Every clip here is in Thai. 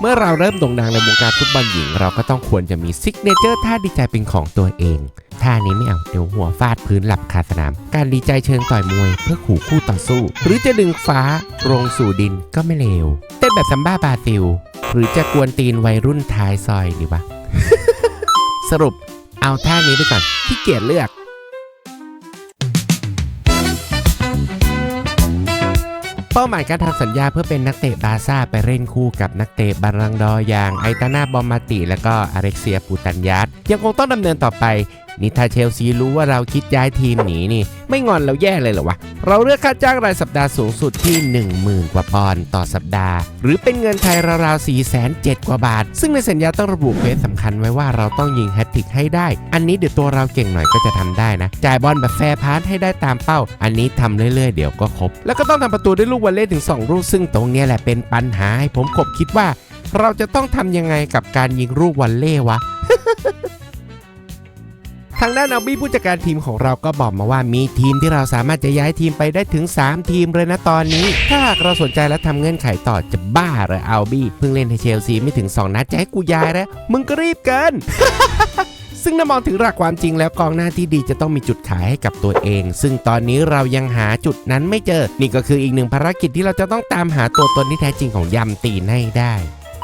เมื่อเราเริ่มโด่งดังในวงการฟุตบอลหญิง เราก็ต้องควรจะมีซิกเนเจอร์ท่าดีใจเป็นของตัวเองท่านี้ไม่เอาเดี๋ยวหัวฟาดพื้นหลับคาสนาม การดีใจเชิงต่อยมวย เพื่อขู่คู่ต่อสู้ หรือจะดึงฟ้าลงสู่ดินก็ไม่เลวเต้นแบบซัมบ้าบาซิลหรือจะกวนตีนวัยรุ่นท้ายซอยดีวะสรุปเอาท่านี้ไปก่อนที่เกียจเลือก ป้าหมายการทำสัญญาเพื่อเป็นนักเตะบาซ่าไปเล่นคู่กับนักเตะบารังดออย่างไอตานาบอมมาติ และก็อเล็กเซียปูตันยัตยังคงต้องดำเนินต่อไป นี่ถ้าเชลซีรู้ว่าเราคิดย้ายทีมหนีนี่ ไม่งอนเราแย่เลยเหรอวะ เราเลือกค่าจ้างรายสัปดาห์สูงสุดที่ 10,000 กว่าปอนด์ต่อสัปดาห์ หรือเป็นเงินไทยราวๆ4 7 0 0กว่าบาท ซึ่งในสัญญาต้องระบุเควสสำคัญไว้ว่าเราต้องยิงแฮตทริกให้ได้ อันนี้เดี๋ยวตัวเราเก่งหน่อยก็จะทำได้นะ จ่ายบอลแบบแฟร์พาสให้ได้ตามเป้า อันนี้ทำเรื่อยๆเดี๋ยวก็ครบ แล้วก็ต้องทำประตูด้วยลูกวอลเลย์ถึง 2 ลูกซึ่งตรงนี้แหละเป็นปัญหาให้ผมขบคิดว่า เราจะต้องทำยังไงกับการยิงลูกวอลเลย์วะ ทางด้านอาบี้ผู้จัดการทีมของเราก็บอกมาว่ามีทีมที่เราสามารถจะย้ายทีมไปได้ถึง 3 ทีมเลยนะตอนนี้ ถ้าหากเราสนใจและทำเงื่อนไขต่อจะบ้าเหรออาบี้เพิ่งเล่นให้เชลซีไม่ถึง 2 นัดจะให้กูย้ายแล้วมึงก็รีบเกินซึ่งถ้ามองถึงหลักความจริงแล้วกองหน้าที่ดีจะต้องมีจุดขายให้กับตัวเอง ซึ่งตอนนี้เรายังหาจุดนั้นไม่เจอ นี่ก็คืออีกหนึ่งภารกิจที่เราจะต้องตามหาตัวตนที่แท้จริงของยำตีนให้ได้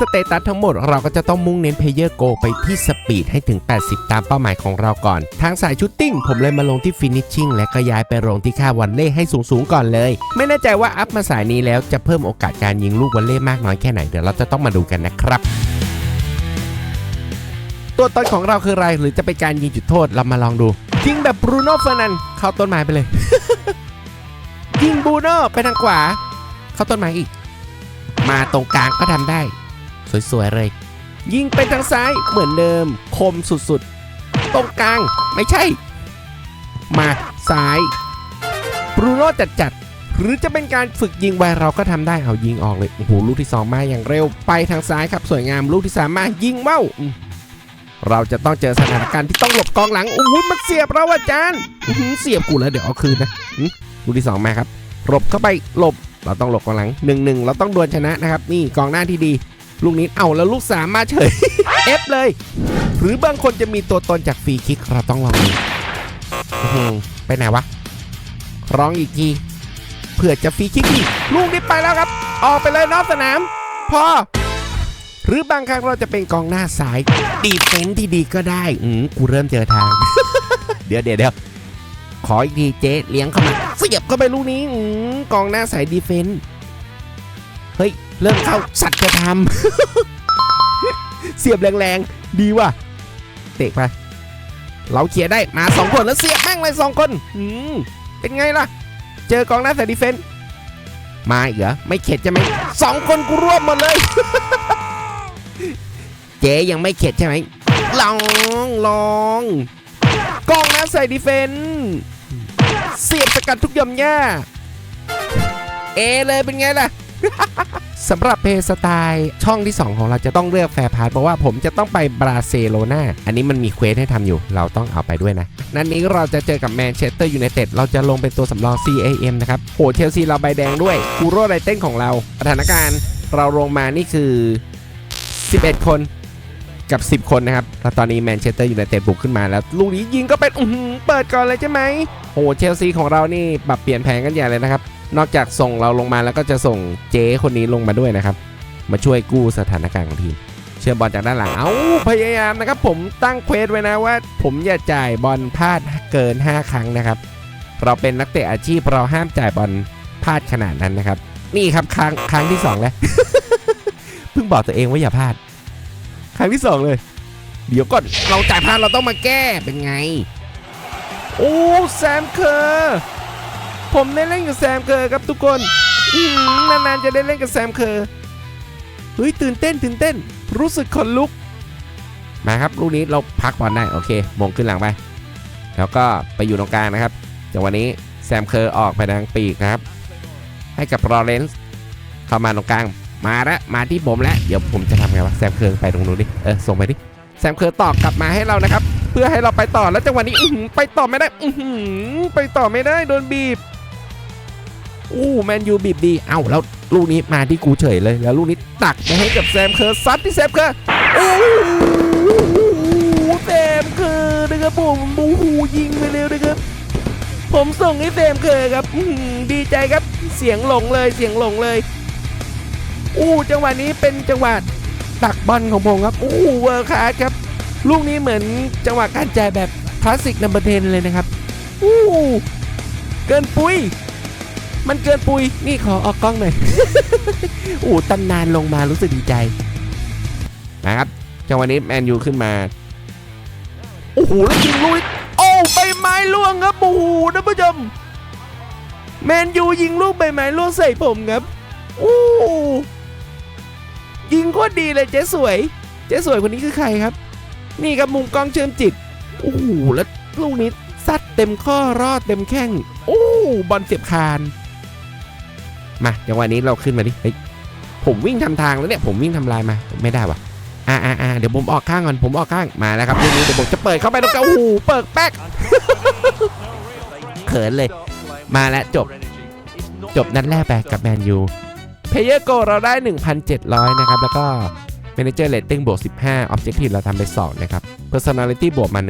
สเตตัสทั้งหมดเราก็จะต้องมุ่งเน้นเพเยอร์โกไปที่สปีดให้ถึง 80 ตามเป้าหมายของเราก่อน ทางสายชุดติ้งผมเลยมาลงที่ฟินิชชิ่งและก็ย้ายไปลงที่ค่าวันเล่ให้สูงๆก่อนเลย ไม่แน่ใจว่าอัพมาสายนี้แล้วจะเพิ่มโอกาสการยิงลูกวันเล่มากน้อยแค่ไหนเดี๋ยวเราจะต้องมาดูกันนะครับตัวตนของเราคืออะไรหรือจะเป็นการยิงจุดโทษเรามาลองดูยิงแบบบรูโน่เฟอร์นันเข้าต้นไม้ไปเลย ยิงบรูโน่ไปทางขวา เข้าต้นไม้อีก มาตรงกลางก็ทำได้ สวยๆเลย ยิงไปทางซ้ายเหมือนเดิม คมสุดๆ ตรงกลางไม่ใช่ มาซ้ายบรูโน่จัดๆ หรือจะเป็นการฝึกยิงไวเราก็ทำได้เอายิงออกเลยโอ้โหลูกที่สองมาอย่างเร็วไปทางซ้ายครับสวยงามลูกที่สามมายิงเว้าเราจะต้องเจอสถานการณ์ที่ต้องหลบกองหลังโอ้โหมันเสียบเราอาจารย์เสียบกูแล้วเดี๋ยวเอาคืนนะลูกที่สองมาครับหลบเข้าไปหลบเราต้องหลบกองหลังหนึ่งหนึ่งเราต้องดวลชนะนะครับ นี่กองหน้าที่ดี ลูกนี้เอาแล้วลูกสามมาเฉยเอฟเลย หรือบางคนจะมีตัวตนจากฟรีคิกเราต้องลองดูไปไหนวะร้องอีกทีเผื่อจะฟรีคิกอีกลูกนี้ไปแล้วครับ ออกไปเลยนอกสนาม พอ หรือบางครั้งเราจะเป็นกองหน้าสายดีเฟนที่ดีก็ได้ อืมกูเริ่มเจอทาง เดี๋ยวเดี๋ยวเดี๋ยวขออีกทีเจ๊เลี้ยงเข้ามาเสียบเข้าไปลูกนี้ อืมกองหน้าสายดีเฟนเฮ้ย เริ่มเข้าสัตว์จะทำเสียบแรงๆ ดีว่ะ เตะไป เราเคลียได้มาสองคนแล้วเสียบแม่งเลยสองคนอืมเป็นไงล่ะ เจอกองหน้าสายดีเฟนมาอีกเหรอ ไม่เข็ดใช่ไหมสองคนกูรวบหมดเลย เจ๊ยังไม่เข็ดใช่ไหมลองลองกองหน้าใส่ดีเฟนเสียบสกัดทุกย่อมหญ้าเอเลยเป็นไงล่ะ สำหรับเพย์สไตล์ช่องที่ 2 ของเราจะต้องเลือกแฟร์พาร์ทเพราะว่าผมจะต้องไปบราเซโลนาอันนี้มันมีเควสให้ทำอยู่ เราต้องเอาไปด้วยนะ นัดนนี้เราจะเจอกับแมนเชสเตอร์ยูไนเต็ดเราจะลงเป็นตัวสำรอง CAM นะครับโหเชลซีเราใบแดงด้วยคูโรไรเต้นของเราสถานการณ์เราลงมานี่คือ 11 คนกับ 10 คนนะครับ แล้วตอนนี้แมนเชสเตอร์ยูไนเต็ดบุกขึ้นมาแล้ว ลูกนี้ยิงก็เป็นอื้อหือเปิดก่อนเลยใช่ไหมโหเชลซีของเรานี่ปรับเปลี่ยนแผนกันใหญ่เลยนะครับ นอกจากส่งเราลงมาแล้วก็จะส่งเจ๊คนนี้ลงมาด้วยนะครับ มาช่วยกู้สถานการณ์ของทีม เชื่อมบอลจากด้านหลัง เอาพยายามนะครับ ผมตั้งเควสไว้นะว่า ผมอย่าจ่ายบอลพลาดเกิน 5 ครั้งนะครับ เราเป็นนักเตะอาชีพเราห้ามจ่ายบอลพลาดขนาดนั้นนะครับ นี่ครับครั้งครั้งที่ 2 แล้ว เพิ่งบอกตัวเองว่าอย่าพลาด ครั้งที่ 2 เลย เดี๋ยวก่อนเราจ่ายพลาดเราต้องมาแก้เป็นไง โอ้แซมเคอร์ ผมได้เล่นกับแซมเคอร์ครับทุกคนนานๆจะได้เล่นกับแซมเคอร์เฮ้ยตื่นเต้นตื่นเต้น รู้สึกขนลุก มาครับลูกนี้เราพักบอลได้โอเคมงขึ้นหลังไป แล้วก็ไปอยู่ตรงกลางนะครับจังหวะนี้แซมเคอร์ออกไปทางปีกครับ ให้กับรอเรนซ์เข้ามาตรงกลางมาแล้วมาที่ผมแล้วเดี๋ยวผมจะทำไงวะแซมเคอร์ไปตรงนู้นดิเออส่งไปดิแซมเคอร์ตอบกลับมาให้เรานะครับ เพื่อให้เราไปต่อแล้วจังหวะนี้อืไปต่อไม่ได้อืไปต่อไม่ได้โดนบีบ อู้แมนยูบีบดี เอ้าแล้วลูกนี้มาที่กูเฉยเลย แล้วลูกนี้ตักไปให้กับแซมเคอร์ซัดที่แซมเคอร์โอ้แซมเคอร์นะครับผมโอ้โหยิงไปเร็วนะครับผมส่งให้แซมเคอร์ครับดีใจครับเสียงหลงเลยเสียงหลงเลย อู้จังหวะนี้เป็นจังหวะตักบอลของผมครับอู้เวอร์คลาสครับ ลูกนี้เหมือนจังหวะการจ่ายแบบคลาสสิกนัมเบอร์เทนเลยนะครับอู้เกินปุ้ย มันเกินปุย นี่ขอออกกล้องหน่อยโอ้ตำนานลงมารู้สึกดีใจนะครับจังหวะนี้แมนยูขึ้นมา โอ้โหแล้วยิงลุยโอ้ใบไม้ล่วงครับโอ้โหท่านผู้ชมแมนยูยิงลูกใบไม้ล่วงใส่ผมครับโอ้ยิงโคตรดีเลยเจ๊สวย เจ๊สวยคนนี้คือใครครับ นี่ครับมุมกล้องเชื่อมจิตโอ้โหแล้วลูกนี้ซัดเต็มข้อรอดเต็มแข้ง โอ้บอลเสียบคาน มาจังหวะนี้เราขึ้นมาดิเฮ้ยผมวิ่งทำทางแล้วเนี่ยผมวิ่งทำลายมาไม่ได้วะอ่าอ่าอ่าเดี๋ยวผมออกข้างก่อนผมออกข้างมาแล้วครับลูกนี้เดี๋ยวผมจะเปิดเข้าไปตรงกลางโอ้โหเปิดแป๊กเขินเลย มาแล้วจบ จบนัดแรกไปกับแมนยูเพเยอร์โกเราได้ 1,700 นะครับ แล้วก็ Manager Rating บวก 15 Objective เราทำไป 2 นะครับ Personality บวกมา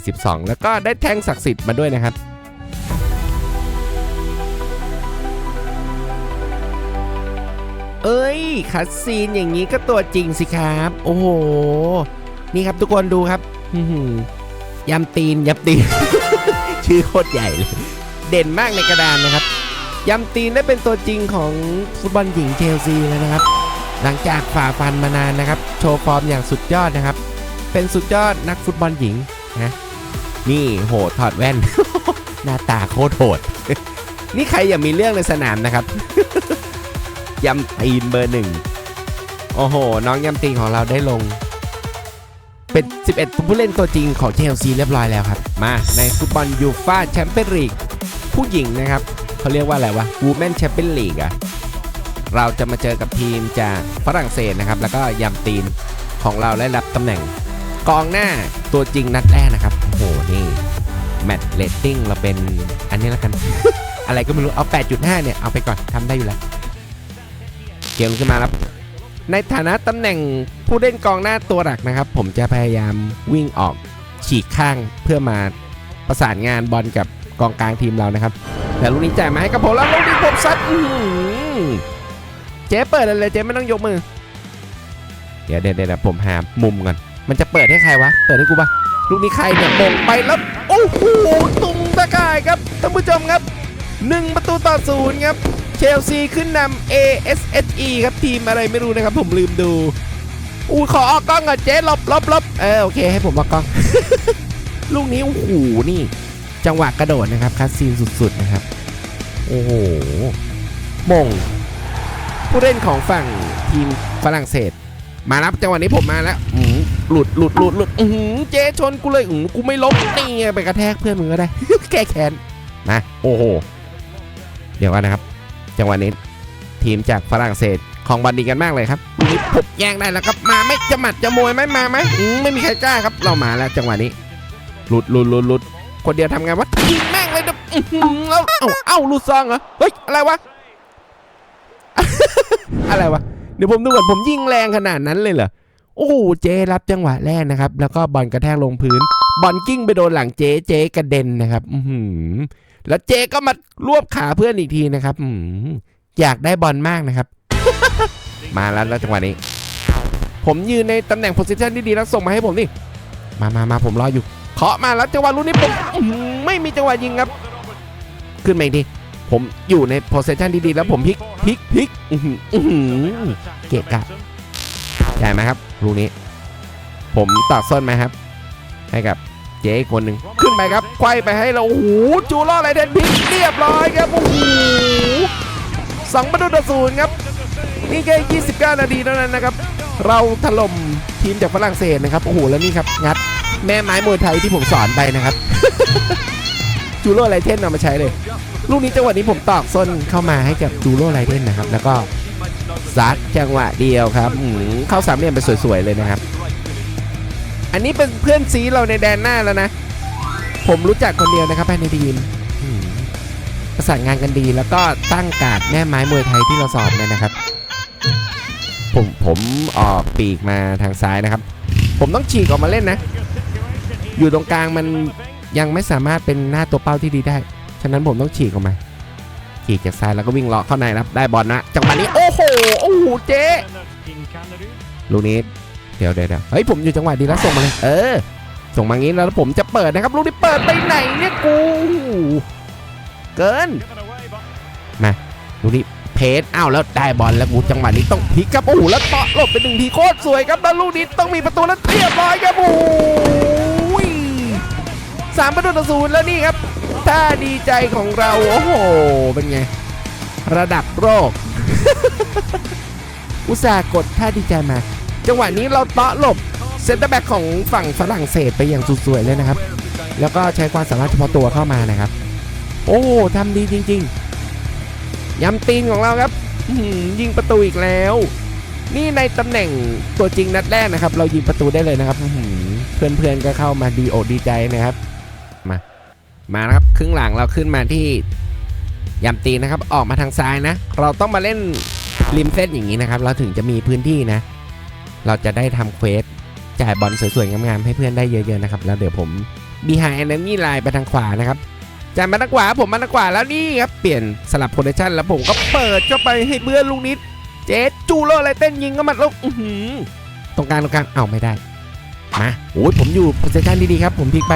182 แล้วก็ได้แท่งศักดิ์สิทธิ์มาด้วยนะครับ คัดซีนอย่างนี้ก็ตัวจริงสิครับ โอ้โห นี่ครับทุกคนดูครับยำตีนยำตีน ชื่อโคตรใหญ่เลย เด่นมากในกระดานนะครับยำตีนได้เป็นตัวจริงของฟุตบอลหญิงเชลซีแล้วนะครับ หลังจากฝ่าฟันมานานนะครับ โชว์ฟอร์มอย่างสุดยอดนะครับ เป็นสุดยอดนักฟุตบอลหญิงนะนี่โหดถอดแว่น หน้าตาโคตรโหด นี่ใครอย่ามีเรื่องในสนามนะครับ ยำตีนเบอร์หนึ่งโอ้โห น้องยำตีนของเราได้ลง เป็น 11 ผู้เล่นตัวจริงของเชลซีเรียบร้อยแล้วครับ มาในฟุตบอลยูฟ่าแชมเปี้ยนลีกผู้หญิงนะครับเขาเรียกว่าอะไรวะ Women Champions League อะเราจะมาเจอกับทีมจากฝรั่งเศสนะครับ แล้วก็ยำตีนของเราได้รับตำแหน่งกองหน้าตัวจริงนัดแรกนะครับ โอ้โห นี่แมตช์เรตติ้งเราเป็นอันนี้แล้วกัน อะไรก็ไม่รู้ เอา 8.5 เนี่ย เอาไปก่อนทำได้อยู่แล้ว เกมขึ้นมาแล้วในฐานะตำแหน่งผู้เล่นกองหน้าตัวหลักนะครับ ผมจะพยายามวิ่งออกฉีกข้างเพื่อมาประสานงานบอลกับกองกลางทีมเรานะครับ แต่ลูกนี้จ่ายมาให้กับผมแล้วลูกนี้ผมซัดเจ๊เปิดเลยเจ๊ไม่ต้องยกมือ เดี๋ยวเดี๋ยวเดี๋ยวผมหามุมก่อนมันจะเปิดให้ใครวะ เปิดให้กูปะลูกนี้ใครเนี่ยมงไปแล้ว โอ้โห ตุงตะกายครับท่านผู้ชมครับหนึ่งประตูต่อศูนย์ครับ เชลซีขึ้นนำ ASHE ครับทีมอะไรไม่รู้นะครับ ผมลืมดู อู้ขอออกกล้องก่อนเจ๊ลบลบลบเออโอเคให้ผมออกกล้อง ลูกนี้โอ้โหนี่ จังหวะกระโดดนะครับคัสซีนสุดๆนะครับ โอ้โหมง ผู้เล่นของฝั่งทีมฝรั่งเศส มารับจังหวะนี้ผมมาแล้วอือหลุดหลุดหลุดหลุดอือหือเจ๊ชนกูเลยอือกูไม่ล้มนี่ไปกระแทกเพื่อนมึงก็ได้ แก้แค้นนะโอ้โห เดี๋ยวกันนะครับ จังหวะนี้ทีมจากฝรั่งเศสของบอลดีกันมากเลยครับลูกนี้ผบแย่งได้แล้วครับมาไม่จะหมัดจะมวยไหมมาไหมอืมไม่มีใครกล้าครับเรามาแล้วจังหวะนี้หลุดหลุดหลุดหลุดคนเดียวทำไงวะยิงแม่งเลยนะอื้อเอ้าเอ้าเอ้าลุดซองเหรอเฮ้ยอะไรวะอะไรวะเดี๋ยวผมดูก่อนผมยิงแรงขนาดนั้นเลยเหรอโอ้โหเจรับจังหวะแรกนะครับ แล้วก็บอลกระแทกลงพื้น บอลกิ้งไปโดนหลังเจเจกระเด็นนะครับ อื แล้วเจก็มารวบขาเพื่อนอีกทีนะครับอยากได้บอลมากนะครับ มาแล้วแล้วจังหวะนี้ ผมยืนในตำแหน่งโพสิชันที่ดีแล้วส่งมาให้ผมนี่มามามาผมรออยู่เคาะมาแล้วจังหวะลูกนี้ผมไม่มีจังหวะยิงครับ ขึ้นมาอีกทีผมอยู่ในโพสิชันที่ดีแล้วผมพลิกพลิกพลิกเกะกะใช่ไหมครับลูกนี้ ผมตัดส้นไหมครับ ให้กับ เจ๊อีกคนหนึ่งขึ้นไปครับไขว้ไปให้เราโอ้โหจูล่อไรเดนพิกเรียบร้อยครับโอ้โหสองประตูต่อศูนย์ครับนี่แค่29 นาทีเท่านั้นนะครับ เราถล่มทีมจากฝรั่งเศสนะครับ โอ้โห แล้วนี่ครับ งัด แม่ไม้มวยไทยที่ผมสอนไปนะครับ จูโร่ไรเทนเอามาใช้เลย ลูกนี้จังหวะนี้ผมตอกส้นเข้ามาให้กับจูโร่ไรเทนนะครับ แล้วก็ซัดจังหวะเดียวครับ เข้าสามเหลี่ยมไปสวยๆเลยนะครับ อันนี้เป็นเพื่อนซีเราในแดนหน้าแล้วนะ ผมรู้จักคนเดียวนะครับภายในทีมอืมประสานงานกันดี แล้วก็ตั้งการ์ดแม่ไม้มวยไทยที่เราสอบเนี่ยนะครับ ผมผมออกปีกมาทางซ้ายนะครับ ผมต้องฉีกออกมาเล่นนะ อยู่ตรงกลางมันยังไม่สามารถเป็นหน้าตัวเป้าที่ดีได้ ฉะนั้นผมต้องฉีกออกมาฉีกจากซ้ายแล้วก็วิ่งเลาะเข้าในนะครับ ได้บอลนะจังหวะนี้โอ้โหโอ้โหเจ๊ลูกนี้ เดี๋ยวเดี๋ยวเฮ้ยผมอยู่จังหวะดีแล้วส่งมาเลย เออ ส่งมางี้แล้วผมจะเปิดนะครับลูกนี้เปิดไปไหนเนี่ยกู เกินลูกนี้เพจอ้าวแล้วได้บอลแล้วกูจังหวะนี้ต้องพลิกครับโอ้โหแล้วเตะหลบไปหนึ่งทีโคตรสวยครับแล้วลูกนี้ต้องมีประตูแล้วเรียบร้อยครับโอ้โหสามประตูต่อศูนย์แล้วนี่ครับท่าดีใจของเราโอ้โหเป็นไง ระดับโลกอุตส่าห์กดท่าดีใจมา จังหวะนี้เราเตะหลบเซนเตอร์แบ็กของฝั่งฝรั่งเศสไปอย่างสุดสวยเลยนะครับ แล้วก็ใช้ความสามารถเฉพาะตัวเข้ามานะครับ โอ้ทำดีจริง ๆยำตีนของเราครับยิงประตูอีกแล้ว นี่ในตำแหน่งตัวจริงนัดแรกนะครับ เรายิงประตูได้เลยนะครับอื้อหือเพื่อนๆก็เข้ามาดีอกดีใจนะครับมามานะครับครึ่งหลังเราขึ้นมาที่ยำตีนนะครับ ออกมาทางซ้ายนะ เราต้องมาเล่นริมเส้นอย่างนี้นะครับ เราถึงจะมีพื้นที่นะ เราจะได้ทำเควสจ่ายบอลสวยๆ งามๆ ให้เพื่อนได้เยอะๆนะครับ แล้วเดี๋ยวผม behind enemy line ไปทางขวานะครับจ่ายมาทางขวาผมมาทางขวาแล้วนี่ครับ เปลี่ยนสลับโพซิชันแล้วผมก็เปิดเข้าไปให้เบื่อนลูกนิด เจ๊จูโร่อะไรเต้นยิงก็มาแล้วตรงกลางตรงกลางเอ้าไม่ได้มาโอ้ยผมอยู่โพซิชันดีๆครับ ผมพลิกไป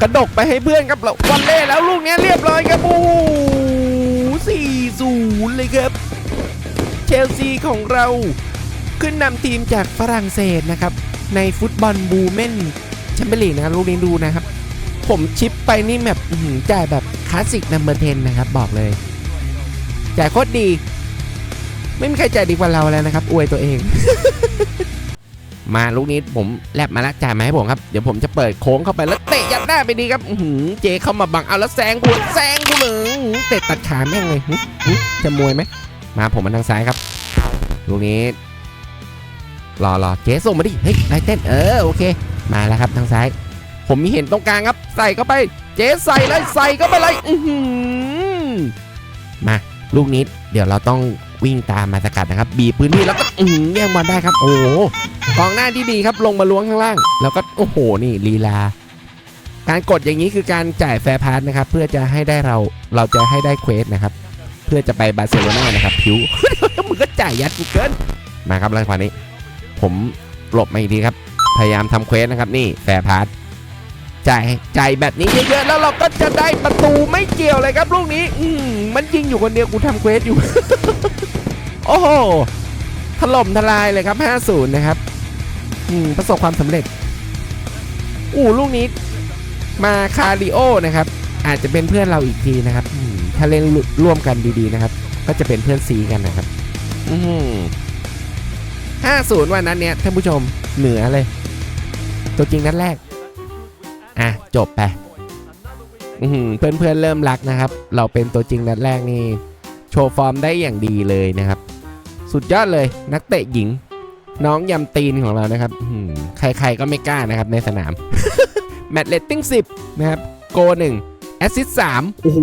กระดกไปให้เพื่อนครับแล้ววันเล่แล้วลูกนี้เรียบร้อยครับโอ้สี่ศูนย์เลยครับ เชลซีของเรา ขึ้นนำทีมจากฝรั่งเศสนะครับ ในฟุตบอลบูเมนแชมเปี้ยนลีกนะครับลูกนี้ดูนะครับ ผมชิปไปนี่แบบจ่ายแบบคลาสสิกนัมเบอร์เทนนะครับ บอกเลยจ่ายโคตรดี ไม่มีใครจ่ายดีกว่าเราแล้วนะครับ อวยตัวเอง มาลูกนี้ผมแลบมาแล้วจ่ายมาให้ผมครับ เดี๋ยวผมจะเปิดโค้งเข้าไปแล้วเตะยัดหน้าไปดีครับหือเจเข้ามาบังเอาแล้วแซงกูแซงกูเลยอื้อหือเตะตัดขาแม่งเลยหึหึจะมวยไหมมาผมมาทางซ้ายครับลูกนี้ รอรอเจส่งมาดิ เฮ้ยไลเต้น เออ โอเค มาแล้วครับทางซ้าย ผมมีเห็นตรงกลางครับ ใส่เข้าไป เจ๊ใส่เลย ใส่เข้าไปเลย อืมา ลูกนี้ เดี๋ยวเราต้องวิ่งตามมาสกัดนะครับ บีพื้นที่แล้วก็อื้อแย่งบอลได้ครับ โอ้กองหน้าที่ดีครับ ลงมาล้วงข้างล่าง แล้วก็ โอ้โห นี่ลีลา การกดอย่างนี้คือการจ่ายแฟร์พาสนะครับ เพื่อจะให้ได้เรา เราจะให้ได้เควสนะครับ เพื่อจะไปบาร์เซโลนานะครับพิวมึงก็จ่ายยัดกูเกิน มาครับรายควานี้ ผมหลบมาอีกทีครับ พยายามทำเควสนะครับนี่แฟร์พาสจ่ายจ่ายแบบนี้เยอะๆแล้วเราก็จะได้ประตูไม่เกี่ยวเลยครับลูกนี้ อืมมันยิงอยู่คนเดียวกูทำเควสอยู่ โอ้โหถล่มทลายเลยครับ 5-0 นะครับอืมประสบความสำเร็จ อู้ลูกนี้ มาคาริโอนะครับ อาจจะเป็นเพื่อนเราอีกทีนะครับถ้าเล่นร่วมกันดีๆนะครับ ก็จะเป็นเพื่อนซีกันนะครับ อื มห้าศูนย์วันนั้นเนี้ยท่านผู้ชมเหนือเลย ตัวจริงนัดแรก อะ จบไปเพื่อนเพื่อนเริ่มรักนะครับ เราเป็นตัวจริงนัดแรกนี่ โชว์ฟอร์มได้อย่างดีเลยนะครับ สุดยอดเลยนักเตะหญิง น้องยำตีนของเรานะครับใครๆก็ไม่กล้านะครับในสนาม แมตช์เลตติ้ง10 นะครับ โก1แอสซิสต์3โอ้โห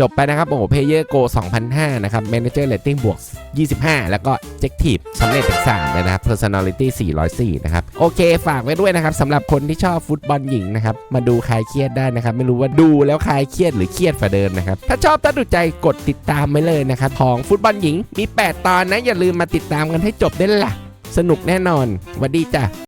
จบไปนะครับโอ้โหเพเยอร์โก2005 นะครับ Manager Rating บวก 25 แล้วก็ Objective สำเร็จถึง3เลยนะครับ Personality 404 นะครับ โอเค ฝากไว้ด้วยนะครับสำหรับคนที่ชอบฟุตบอลหญิงนะครับ มาดูคลายเครียดได้นะครับ ไม่รู้ว่าดูแล้วคลายเครียดหรือเครียดฝ่าเดิมนะครับ ถ้าชอบถ้าดูใจกดติดตามไว้เลยนะครับ ของฟุตบอลหญิงมี 8 ตอนนะอย่าลืมมาติดตามกันให้จบได้วยล่ะ สนุกแน่นอนวัสดีจ้ะ